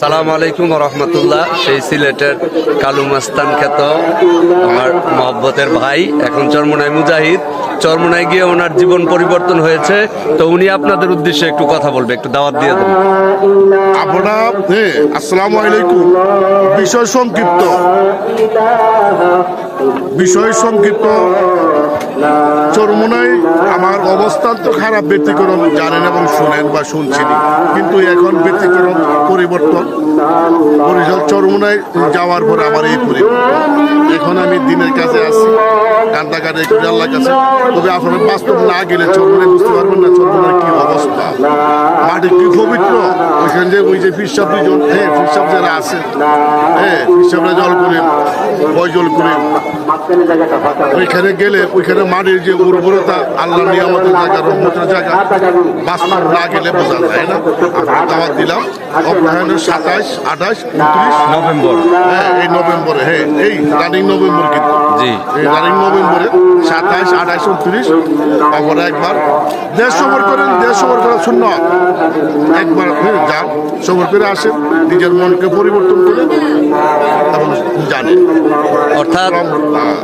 সালাম আলাইকুম রহমতুল্লাহ। সেই সিলেটের কালু মাস্তান খ্যাত আমার মহব্বতের ভাই, এখন চরমনায় মুজাহিদ। চরমনায় গিয়ে ওনার জীবন পরিবর্তন হয়েছে, তো উনি আপনাদের উদ্দেশ্যে একটু কথা বলবে, একটু দাওয়াত দিয়ে আসসালামু আলাইকুম। বিষয় সংক্ষিপ্ত। বিষয় সংক্ষিপ্ত। চরমোনাই আমার অবস্থান তো খারাপ, ব্যতিক্রম, জানেন এবং শুনেন বা শুনছেন। কিন্তু এখন ব্যতিক্রম পরিবর্তন। বরিশাল চরমুনায় যাওয়ার পরে আমার এই পরিবর্তন। এখন আমি দিনের কাছে আসি কান্দাকারে জানলার কাছে। তবে আপনার বাস্তব না গেলে চরমুনায় বুঝতে পারবেন না চরমুনার কি অবস্থা। মাটি কি পবিত্র? ওইখানে যে ওই যে ফিরসাব দুজন হ্যাঁ ফিরসাব যারা আছে হ্যাঁ ফিরসাবরা জল করে বয় জল করে ওইখানে গেলে ওইখানে মাটির যে উর্বরতা আল্লাহ নিয়ামতের জায়গা রহমতের জায়গা বাস্তব না গেলে বোঝা যায় না। আপনার দাওয়াত দিলাম। অগ্রহায়ণের সাতাশ আঠাশ উনত্রিশ নভেম্বর। হ্যাঁ এই নভেম্বরে হ্যাঁ এই রানিং নভেম্বর কিন্তু। জি। এই রানিং নভেম্বরে সাতাশ আঠাশ উনত্রিশ আমরা একবার। দেশ সফর করেন দেশ সফর করা শূন্য। একবার যান সফর করে আসেন নিজের মনকে পরিবর্তন করে জানেন অর্থাৎ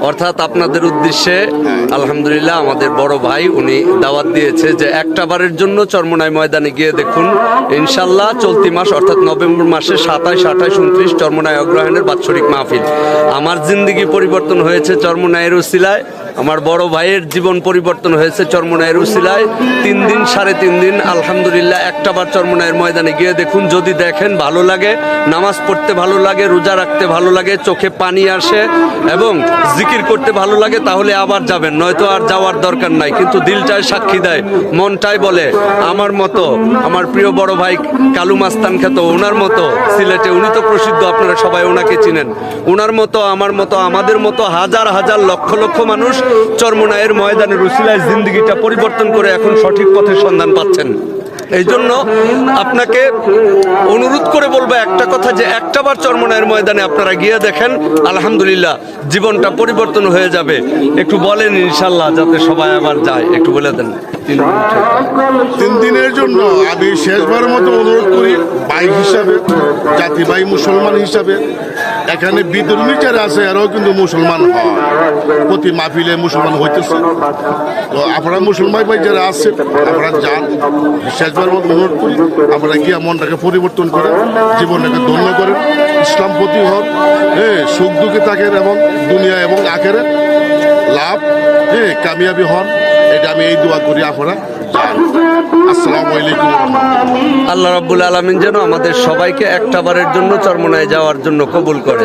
অর্থাৎ আপনাদের উদ্দেশ্যে, আলহামদুলিল্লাহ, আমাদের বড় ভাই, উনি দাওয়াত দিয়েছে যে একটা বারের জন্য চরমনাই ময়দানে গিয়ে দেখুন, ইনশাল্লাহ চলতি মাস, অর্থাৎ নভেম্বর মাসে সাতাশ আঠাশ উনত্রিশ চরমনাই অগ্রহায়ণের বাৎসরিক মাহফিল। আমার জিন্দগি পরিবর্তন হয়েছে চরমনাইয়ের উসিলায়, আমার বড় ভাইয়ের জীবন পরিবর্তন হয়েছে চরমনাইয়ের উসিলায়। তিন দিন, সাড়ে তিন দিন, আলহামদুলিল্লাহ একটা বার চরমনাইয়ের ময়দানে গিয়ে দেখুন, যদি দেখেন ভালো লাগে, নামাজ পড়তে ভালো লাগে, রোজা রাখতে ভালো লাগে, চোখে পানি আসে এবং জিকির করতে ভালো লাগে, তাহলে আবার যাবেন। নয়তো আর যাওয়ার দরকার নাই। কিন্তু দিলটাই সাক্ষী দেয় মনটাই বলে, আমার মতো, আমার প্রিয় বড় ভাই কালু মাস্তান খ্যাত, ওনার মতো সিলেটে উনি তো প্রসিদ্ধ, আপনারা সবাই ওনাকে চিনেন। ওনার মতো, আমার মতো, আমাদের মতো হাজার হাজার, লক্ষ লক্ষ মানুষ চরমনায়ের ময়দানে রুসিলায় জিন্দগিটা পরিবর্তন করে এখন সঠিক পথের সন্ধান পাচ্ছেন। এই জন্য আপনাকে অনুরোধ করে বলব একটা কথা যে একটা বার চরমনায়ের ময়দানে আপনারা গিয়ে দেখেন, আলহামদুলিল্লাহ জীবনটা পরিবর্তন হয়ে যাবে। একটু বলেন ইনশাল্লাহ যাতে সবাই আবার যায়, একটু বলে দেন। তিন দিনের জন্য। আমি শেষবার মতো অনুরোধ করি ভাই হিসাবে জাতি ভাই মুসলমান হিসাবে। এখানে বিধর্মী যারা আছে, এরাও কিন্তু মুসলমান হয়। প্রতি মাহফিলে মুসলমান হইতেছে। তো আপনারা মুসলমান ভাই যারা আছে, আপনারা যান। শেষবার মতো অনুরোধ করি, আপনারা গিয়ে মনটাকে পরিবর্তন করেন, জীবনটাকে ধন্য করেন। ইসলাম প্রতি হন হ্যাঁ সুখ দুঃখে থাকেন এবং দুনিয়া এবং আখেরে লাভ হ্যাঁ কামিয়াবি হন। এটা আমি এই দোয়া করি আপনারা। আল্লাহ রাবুল আলমিন যেন আমাদের সবাইকে একটা বারের জন্য চরমনায় যাওয়ার জন্য কবুল করে।